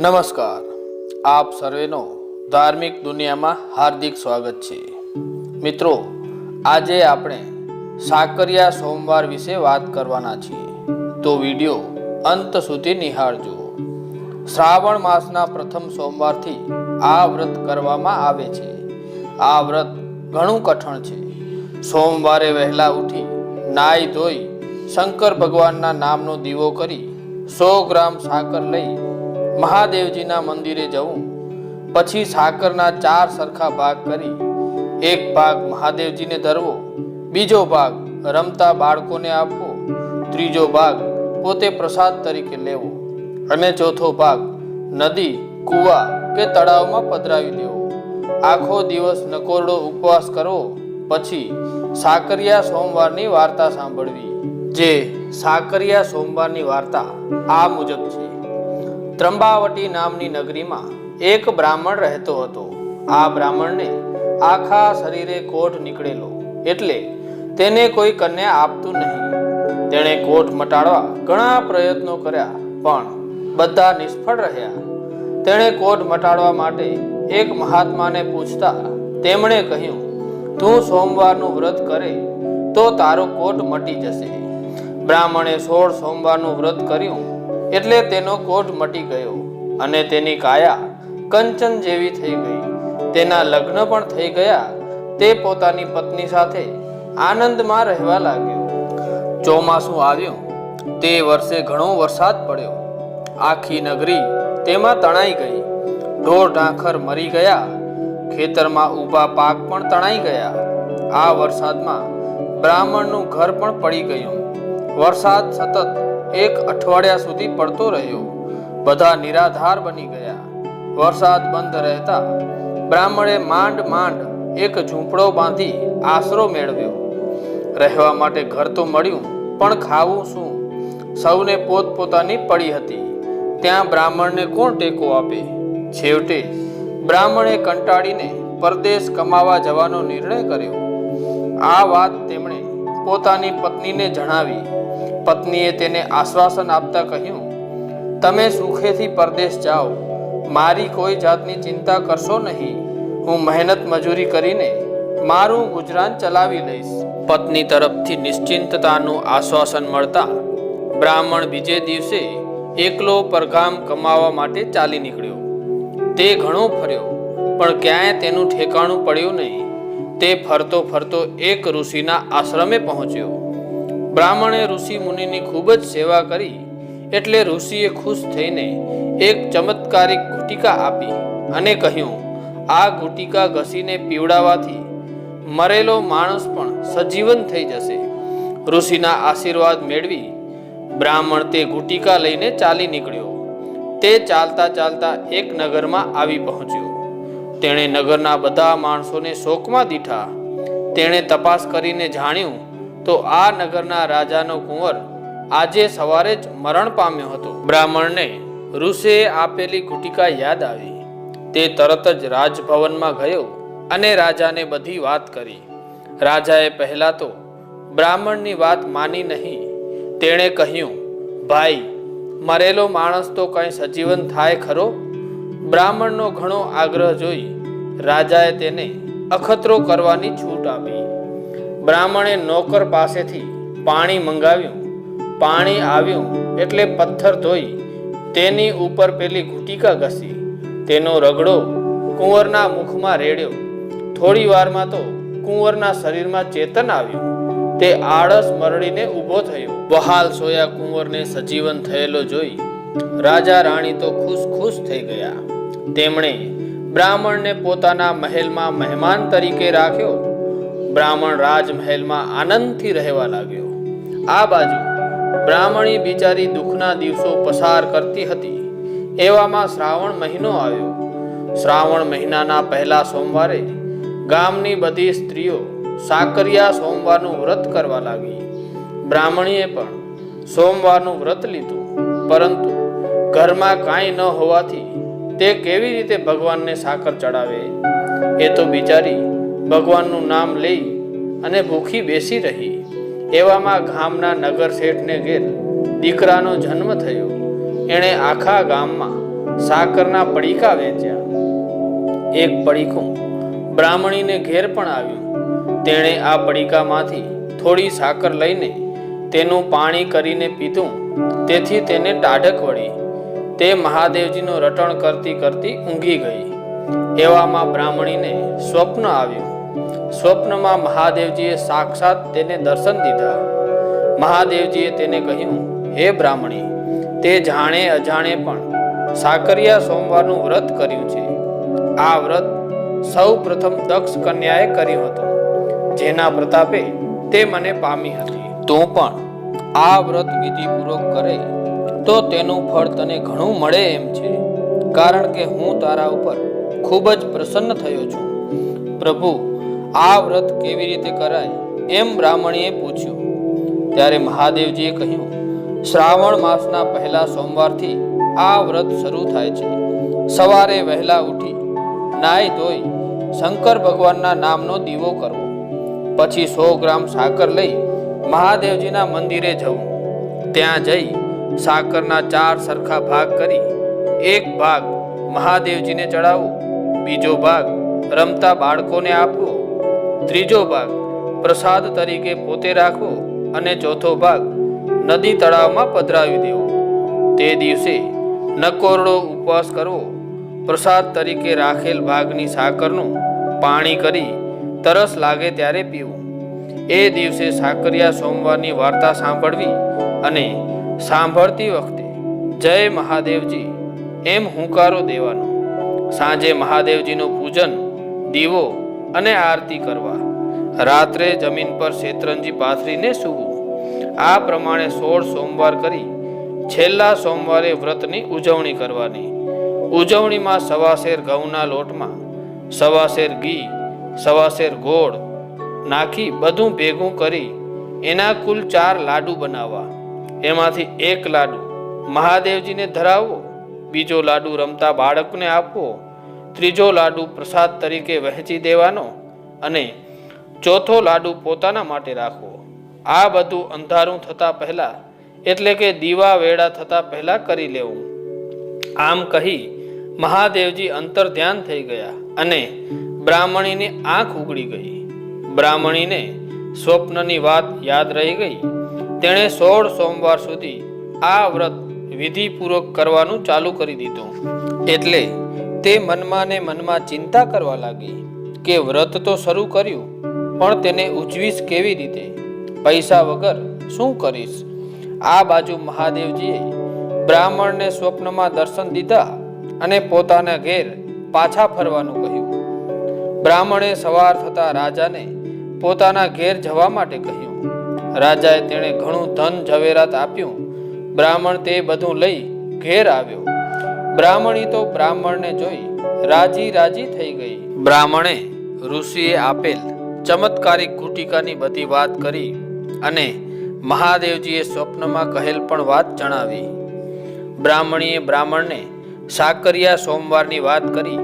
નમસ્કાર. આપ સર્વેનો ધાર્મિક દુનિયામાં હાર્દિક સ્વાગત છે. મિત્રો, આજે આપણે સાકરિયા સોમવાર વિશે વાત કરવાના છીએ. તો વિડિયો અંત સુધી નિહાળજો. શ્રાવણ માસના પ્રથમ સોમવારથી આ વ્રત કરવામાં આવે છે. આ વ્રત ઘણું કઠણ છે. સોમવારે વહેલા ઉઠી નાઈ ધોઈ શંકર ભગવાનના નામનો દીવો કરી સો ગ્રામ સાકર લઈ મહાદેવજીના મંદિરે જવું. પછી સાકરના ચાર સરખા ભાગ કરી એક ભાગ મહાદેવજીને ધરવો, બીજો ભાગ રમતા બાળકોને આપવો, ત્રીજો ભાગ પોતે પ્રસાદ તરીકે લેવો અને ચોથો ભાગ નદી, કૂવા કે તળાવમાં પધરાવી દેવો. આખો દિવસ નકોરડો ઉપવાસ કરવો, પછી સાકરિયા સોમવારની વાર્તા સાંભળવી. જે સાકરિયા સોમવારની વાર્તા આ મુજબ છે. ત્રંબાવટી નામની નગરીમાં એક બ્રાહ્મણ રહેતો હતો. આ બ્રાહ્મણને આખા શરીરે કોઢ નીકળેલો એટલે તેને કોઈ કન્યા આપતું નહીં. તેણે કોઢ મટાડવા ઘણા પ્રયત્નો કર્યા, પણ બધા નિષ્ફળ રહ્યા. તેણે કોઢ મટાડવા માટે એક મહાત્માને પૂછતા તેમણે કહ્યું, તું સોમવારનું વ્રત કરે તો તારો કોટ મટી જશે. બ્રાહ્મણે સોળ સોમવારનું વ્રત કર્યું એટલે તેનો કોટ મટી ગયો અને તેની કાયા કંચન જેવી થઈ ગઈ. તેના લગ્ન પણ થઈ ગયા. તે પોતાની પત્ની સાથે આનંદમાં રહેવા લાગ્યો. ચોમાસું આવ્યું. તે વર્ષે ઘણો વરસાદ પડ્યો. આખી નગરી તેમાં તણાઈ ગઈ. ઢોર ઢાંખર મરી ગયા. ખેતરમાં ઊભા પાક પણ તણાઈ ગયા. આ વરસાદમાં બ્રાહ્મણનું ઘર પણ પડી ગયું. વરસાદ સતત એક અઠવાડિયા સુધી પડતો રહ્યો. બધા નિરાધાર બની ગયા. વરસાદ બંધ રહેતા બ્રાહ્મણે માંડ માંડ એક ઝૂંપડો બાંધી આશરો મેળવ્યો. રહેવા માટે ઘર તો મળ્યું, પણ ખાવું શું? સૌને પોતપોતાની પડી હતી. ત્યાં બ્રાહ્મણને કોણ ટેકો આપે? છેવટે બ્રાહ્મણે કંટાળીને પરદેશ કમાવા જવાનો નિર્ણય કર્યો. આ વાત તેમણે પોતાની પત્નીને જણાવી. પત્નીએ તેને આશ્વાસન આપતા કહ્યું, તમે સુખેથી પરદેશ જાઓ. મારી કોઈ જાતની ચિંતા કરશો નહીં. હું મહેનત મજૂરી કરીને મારું ગુજરાન ચલાવી લઈશ. પત્ની તરફથી નિશ્ચિંતતાનું આશ્વાસન મળતા બ્રાહ્મણ બીજે દિવસે એકલો પરગામ કમાવા માટે ચાલી નીકળ્યો. તે ઘણો ફર્યો, પણ ક્યાંય તેનું ઠેકાણું પડ્યું નહીં. તે ફરતો ફરતો એક ઋષિના આશ્રમે પહોંચ્યો. બ્રાહ્મણે ઋષિ મુનિની ખૂબ જ સેવા કરી એટલે ઋષિએ ખુશ થઈને એક ચમત્કારિક ગુટિકા આપી અને કહ્યું, આ ગુટિકા ઘસીને પીવડાવવાથી મરેલો માણસ પણ સજીવન થઈ જશે. ઋષિના આશીર્વાદ મેળવી બ્રાહ્મણ તે ગુટિકા લઈને ચાલી નીકળ્યો. તે ચાલતા ચાલતા એક નગરમાં આવી પહોંચ્યો. તેણે નગરના બધા માણસોને શોકમાં દીઠા. તેણે તપાસ કરીને જાણ્યું તો આ નગરના રાજાનો કુંવર આજે સવારે જ મરણ પામ્યો હતો. બ્રાહ્મણને ઋષિએ આપેલી ગુટિકા યાદ આવી. તે તરત જ રાજભવનમાં ગયો અને રાજાને બધી વાત કરી. રાજાએ પહેલા તો બ્રાહ્મણની વાત માની નહીં. તેણે કહ્યું, ભાઈ, મરેલો માણસ તો કંઈ સજીવન થાય ખરો? બ્રાહ્મણનો ઘણો આગ્રહ જોઈ રાજાએ તેને અખતરો કરવાની છૂટ આપી. બ્રાહ્મણે નોકર પાસેથી પાણી મંગાવ્યું. પાણી આવ્યું એટલે પથ્થર ધોઈ તેની ઉપર પેલી ઘૂંટીકા ઘસી. તેનો રગડો કુંવરના મુખમાં રેડ્યો. થોડી વારમાં તો કુંવરના શરીરમાં ચેતન આવ્યું. તે આળસ મરડીને ઊભો થયો. બહાલ સોયા કુંવરને સજીવન થયેલો જોઈ રાજા રાણી તો ખુશ ખુશ થઈ ગયા. તેમણે બ્રાહ્મણને પોતાના મહેલમાં મહેમાન તરીકે રાખ્યો. બ્રાહ્મણ રાજમહેલમાં આનંદથી રહેવા લાગ્યો. આ બાજુ બ્રાહ્મણી બિચારી દુઃખના દિવસો પસાર કરતી હતી. એવામાં શ્રાવણ મહિનો આવ્યો. શ્રાવણ મહિનાના પહેલા સોમવારે ગામની બધી સ્ત્રીઓ સાકરિયા સોમવારનું વ્રત કરવા લાગી. બ્રાહ્મણીએ પણ સોમવારનું વ્રત લીધું. પરંતુ ઘરમાં કાંઈ ન હોવાથી તે કેવી રીતે ભગવાનને સાકર ચડાવે? એ તો બિચારી ભગવાનનું નામ લઈ અને ભૂખી બેસી રહી. એવામાં ગામના નગર શેઠને ઘેર દીકરાનો જન્મ થયો. એણે આખા ગામમાં સાકરના પડીકા વેચ્યા. એક પડીકું બ્રાહ્મણીને ઘેર પણ આવ્યું. તેણે આ પડીકામાંથી થોડી સાકર લઈને તેનું પાણી કરીને પીધું. તેથી તેને ટાઢક વળી. તે મહાદેવજીનું રટણ કરતી કરતી ઊંઘી ગઈ. એવામાં બ્રાહ્મણીને સ્વપ્ન આવ્યું. સ્વપ્નમાં મહાદેવજીએ સાક્ષાત તેને દર્શન દીધા. મહાદેવજીએ તેને કહ્યું, હે બ્રાહ્મણી, તે જાણે અજાણે પણ સાકરિયા સોમવારનું વ્રત કર્યું છે. આ વ્રત સૌ પ્રથમ દક્ષ કન્યાએ કર્યું હતું, જેના પ્રતાપે તે મને પામી હતી. તું પણ આ વ્રત વિધિપૂર્વક કરે, તો તેનું ફળ તને ઘણું મળે એમ છે. કારણ કે હું તારા ઉપર ખૂબ જ પ્રસન્ન થયો છું. પ્રભુ આ વ્રત કેવી રીતે કરાય? એમ બ્રાહ્મણીએ પૂછ્યું. ત્યારે મહાદેવજીએ કહ્યું, શ્રાવણ માસના પહેલા સોમવારથી આ વ્રત શરૂ થાય છે. સવારે વહેલા ઉઠી નાઈ ધોઈ, શંકર ભગવાનના નામનો દીવો કરવો. પછી સો ગ્રામ સાકર લઈ મહાદેવજીના મંદિરે જવું. ત્યાં જઈ સાકરના ચાર સરખા ભાગ કરી, એક ભાગ મહાદેવજીને ચડાવવો બીજો ભાગ રમતા બાળકોને આપવો ત્રીજો ભાગ, પ્રસાદ તરીકે પોતે રાખવો અને ચોથો ભાગ, નદી તળાવમાં પધરાવી દેવો. તે દિવસે નકોરડો ઉપવાસ કરવો પ્રસાદ તરીકે રાખેલ ભાગની સાકરનું પાણી કરી તરસ લાગે ત્યારે પીવું. એ દિવસે સાકરિયા સોમવારની વાર્તા સાંભળવી અને સાંભળતી વખતે જય મહાદેવજી એમ હુંકારો દેવાનો. સાંજે મહાદેવજીનું પૂજન દીવો અને આરતી કરવા. રાત્રે જમીન પર શેતરંજી પાથરીને સૂવું. આ પ્રમાણે સોળ સોમવાર કરી છેલ્લા સોમવારે વ્રતની ઉજવણી કરવાની. ઉજવણીમાં સવાશેર ઘઉંના લોટમાં સવાશેર ઘી સવાશેર ગોળ નાખી બધું ભેગું કરી એના કુલ ચાર લાડુ બનાવવા. એમાંથી એક લાડુ મહાદેવજીને ધરાવવો બીજો લાડુ રમતા બાળકને આપવો ત્રીજો લાડુ પ્રસાદ તરીકે વહેંચી દેવાનો અને ચોથો લાડુ પોતાના માટે રાખવો. આ બધું અંધારું થતાં પહેલા, એટલે કે દીવા વેળા થતાં પહેલા કરી લેવું. આમ કહી મહાદેવજી અંતર ધ્યાન થઈ ગયા અને બ્રાહ્મણીની આંખ ઉગડી ગઈ. બ્રાહ્મણીને સ્વપ્નની વાત યાદ રહી ગઈ. તેણે સોળ સોમવાર સુધી આ વ્રત વિધિપૂર્વક કરવાનું ચાલુ કરી દીધું. એટલે તે મનમાં ને મનમાં ચિંતા કરવા લાગી કે વ્રત તો શરૂ કર્યું, પણ તેને ઉજવીશ કેવી રીતે? પૈસા વગર શું કરીશ? આ બાજુ મહાદેવજીએ બ્રાહ્મણને સ્વપ્નમાં દર્શન દીધા અને પોતાના ઘેર પાછા ફરવાનું કહ્યું. બ્રાહ્મણે સવાર થતા રાજાને પોતાના ઘેર જવા માટે કહ્યું. રાજાએ તેણે ઘણું ધન ઝવેરાત આપ્યું. બ્રાહ્મણ તે બધું લઈ ઘેર આવ્યો. બ્રાહ્મણી તો બ્રાહ્મણને જોઈ રાજી રાજી થઈ ગઈ. બ્રાહ્મણે ઋષિએ આપેલ ચમત્કારિક ગુટિકાની બધી વાત કરી અને મહાદેવજીએ સ્વપ્નમાં કહેલ પણ વાત જણાવી. બ્રાહ્મણીએ બ્રાહ્મણને સાકરિયા સોમવારની વાત કરી.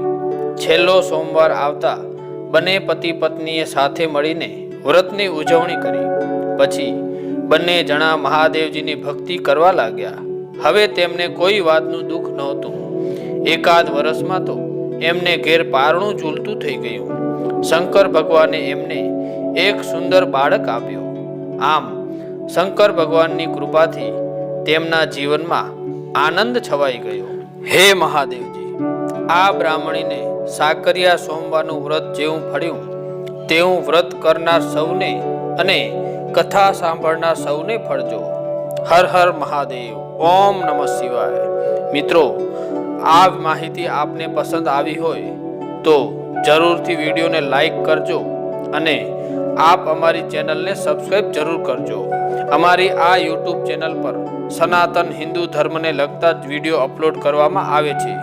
છેલ્લો સોમવાર આવતા બંને પતિ પત્નીએ સાથે મળીને વ્રતની ઉજવણી કરી. પછી બંને જણા મહાદેવજીની ભક્તિ કરવા લાગ્યા. હવે તેમને કોઈ વાતનું દુઃખ નહોતું. એકાદ વર્ષમાં તો એમને ઘેર પારણું ઝૂલતું થઈ ગયું. શંકર ભગવાને એમને એક સુંદર બાળક આપ્યો. આમ, શંકર ભગવાનની કૃપાથી તેમના જીવનમાં આનંદ છવાઈ ગયો. હે મહાદેવજી, આ બ્રાહ્મણીને સાકરિયા સોમવારનું વ્રત જેવું ફળ્યું. તેવું વ્રત કરનાર સૌને અને કથા સાંભળનાર સૌને ફળજો. હર હર મહાદેવ. ઓમ નમઃ શિવાય. મિત્રો, આ માહિતી આપને પસંદ આવી હોય તો જરૂરથી વિડીયોને લાઈક કરજો અને આપ અમારી ચેનલને સબસ્ક્રાઈબ જરૂર કરજો. અમારી આ યુટ્યુબ ચેનલ પર સનાતન હિન્દુ ધર્મને લગતા જ વીડિયો અપલોડ કરવામાં આવે છે.